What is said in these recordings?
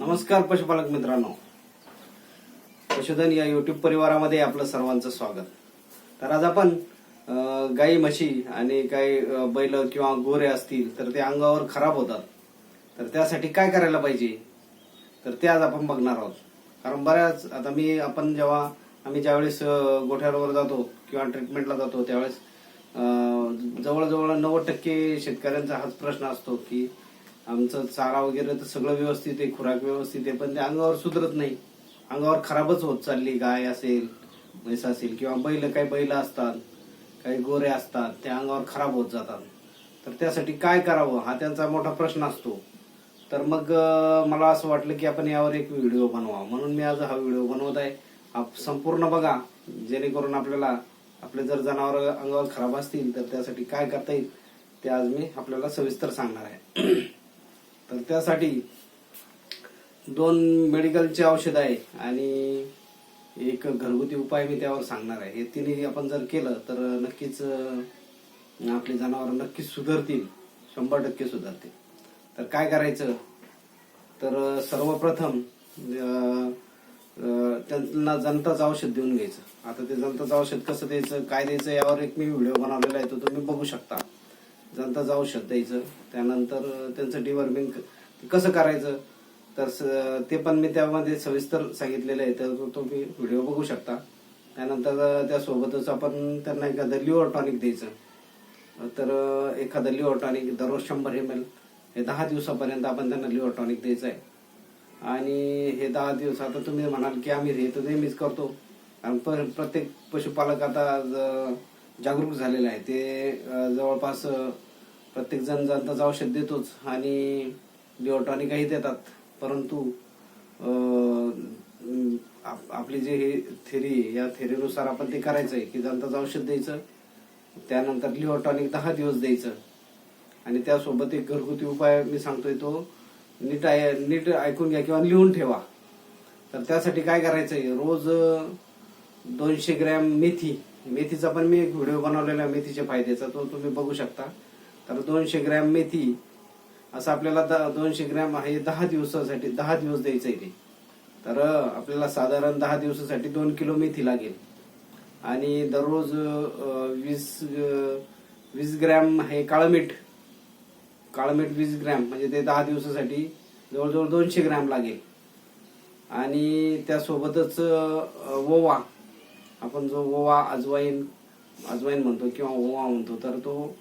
नमस्कार पशुपालक मित्रांनो. पशुधन या युट्यूब परिवारामध्ये आपलं सर्वांचं स्वागत. तर आज आपण गाई म्हशी आणि काही बैल किंवा गोरे असतील तर ते अंगावर खराब होतात. तर त्यासाठी काय करायला पाहिजे? तर ते आज आपण बघणार आहोत. कारण बऱ्याच आता मी आपण जेव्हा आम्ही ज्यावेळेस गोठ्यावर जातो किंवा ट्रीटमेंटला जातो त्यावेळेस जवळजवळ नव्वद टक्के शेतकऱ्यांचा हाच प्रश्न असतो की आमचं चारा वगैरे तर सगळं व्यवस्थित आहे खुराक व्यवस्थित आहे पण ते अंगावर सुधरत नाही. अंगावर खराबच होत चालली गाय असेल म्हैस असेल किंवा बैल काही बैल असतात काही गोरे असतात ते अंगावर खराब होत जातात. तर त्यासाठी काय करावं हा त्यांचा मोठा प्रश्न असतो. तर मग मला असं वाटलं की आपण यावर एक व्हिडिओ बनवा. म्हणून मी आज हा व्हिडिओ बनवत आहे. आप संपूर्ण बघा जेणेकरून आपल्याला आपले जर जनावर अंगावर खराब असतील तर त्यासाठी काय करता येईल ते आज मी आपल्याला सविस्तर सांगणार आहे. तर त्यासाठी दोन मेडिकलचे औषध आहे आणि एक घरगुती उपाय मी त्यावर सांगणार आहे. हे तिन्ही आपण जर केलं तर नक्कीच आपले आपली जनावर नक्कीच सुधारतील. शंभर टक्के सुधारतील. तर काय करायचं? तर सर्वप्रथम त्यांना जनताचं औषध देऊन घ्यायचं. आता ते जनताचं औषध कसं द्यायचं काय द्यायचं यावर एक मी व्हिडिओ बनवलेला आहे तो तुम्ही बघू शकता. जंताचं औषध द्यायचं त्यानंतर त्यांचं डिवर्मिंग कसं करायचं? तर स- ते पण मी त्यामध्ये सविस्तर सांगितलेलं आहे. तर तुम्ही व्हिडिओ बघू शकता. त्यानंतर त्यासोबतच आपण त्यांना एखादं लिओर टॉनिक द्यायचं. तर एखादं लिओर टॉनिक दररोज शंभर एम एल हे दहा दिवसापर्यंत आपण त्यांना लिओर टॉनिक द्यायचं आहे. आणि हे दहा दिवस आता तुम्ही म्हणाल की आम्ही हे तर नेहमीच करतो. कारण प्रत्येक पशुपालक आता ज- जागरूक झालेलं आहे. ते जवळपास प्रत्येकजण प्रत्येक जण औषध देतोच आणि लिओटॉनिकही देतात. परंतु आप- आपली जे हे थेरी या थेरीनुसार आपण ते करायचं आहे की जनताचं औषध द्यायचं त्यानंतर लिओटॉनिक दहा दिवस द्यायचं. आणि त्यासोबत एक घरगुती उपाय मी सांगतोय तो नीट आय नीट ऐकून घ्या किंवा लिहून ठेवा. तर त्यासाठी काय करायचंय? रोज दोनशे ग्रॅम मेथी मेथीचा पण मी एक व्हिडिओ बनवलेला आहे मेथीच्या फायद्याचा तो तुम्ही बघू शकता. तर दोनशे ग्रॅम मेथी असं आपल्याला द- दोनशे ग्रॅम हे दहा दिवसासाठी दहा दिवस द्यायचं आहे ते. तर आपल्याला साधारण दहा दिवसासाठी दोन किलो मेथी लागेल. आणि दररोज वीस वीस ग्रॅम हे काळमीठ. मीठ मीठ वीस ग्रॅम म्हणजे ते दहा दिवसासाठी जवळजवळ दोनशे ग्रॅम लागेल. आणि त्यासोबतच ओवा. आपण जो ओवा अजवाईन अजवाईन म्हणतो किंवा ओवा म्हणतो तर तो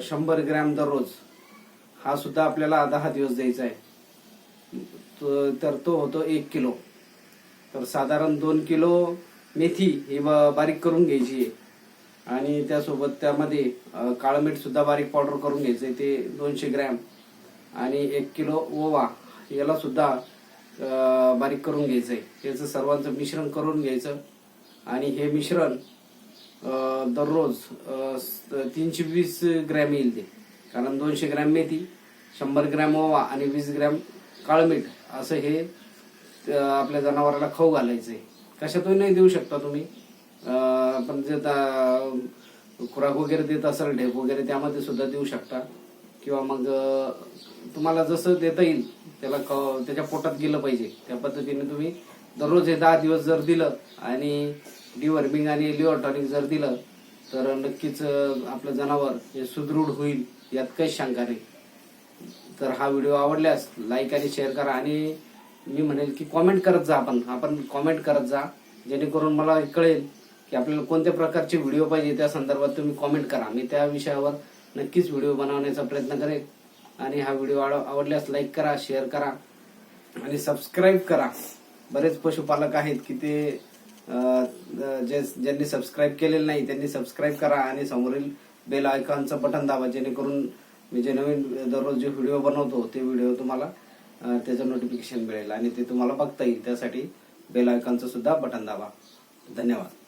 शंभर ग्रॅम दररोज हा सुद्धा आपल्याला दहा दिवस द्यायचा आहे. तर तो होतो एक किलो. तर साधारण दोन किलो मेथी ही ब- बारीक करून घ्यायची आहे. आणि त्यासोबत त्यामध्ये काळं मीठ सुद्धा बारीक पावडर करून घ्यायचंय ते दोनशे ग्रॅम. आणि एक किलो ओवा याला सुद्धा बारीक करून घ्यायचं आहे याचं सर्वांचं मिश्रण करून घ्यायचं. आणि हे मिश्रण दररोज तीनशे वीस ग्रॅम येईल ते. कारण दोनशे ग्रॅम मेथी शंभर ग्रॅम ओवा आणि वीस ग्रॅम काळमीठ असं हे आपल्या जनावराला खाऊ घालायचं कशातून नाही देऊ शकता तुम्ही. पण जे आता खुराक वगैरे देत असाल ढेप वगैरे त्यामध्ये सुद्धा देऊ शकता. किंवा मग तुम्हाला जसं देता येईल त्याला क- त्याच्या पोटात गेलं पाहिजे. त्या पद्धतीने तुम्ही दररोज हे दहा दिवस जर दिलं आणि डिवर्मिंग आणि लिओटॉनिक जर दिलं तर नक्कीच आपलं जनावर हे सुदृढ होईल यात काही शंका नाही. तर हा व्हिडिओ आवडल्यास लाईक आणि शेअर करा आणि मी म्हणेल की कॉमेंट करत जा आपण. आपण कॉमेंट करत जा जेणेकरून मला कळेल की आपल्याला कोणत्या प्रकारचे व्हिडिओ पाहिजे त्या संदर्भात तुम्ही कॉमेंट करा. मी त्या विषयावर नक्कीच व्हिडिओ बनवण्याचा प्रयत्न करेन आणि हा व्हिडिओ आवडल्यास लाईक करा शेअर करा आणि सबस्क्राईब करा. बरेच पशुपालक आहेत की ते जे ज्यांनी सबस्क्राईब केलेलं नाही त्यांनी सबस्क्राईब करा आणि समोरील बेल आयकॉनचं बटन दाबा जेणेकरून मी जे नवीन दररोज जे व्हिडिओ बनवतो ते व्हिडिओ तुम्हाला त्याचं नोटिफिकेशन मिळेल आणि ते तुम्हाला बघता येईल. त्यासाठी बेल आयकॉनचं सुद्धा बटन दाबा. धन्यवाद.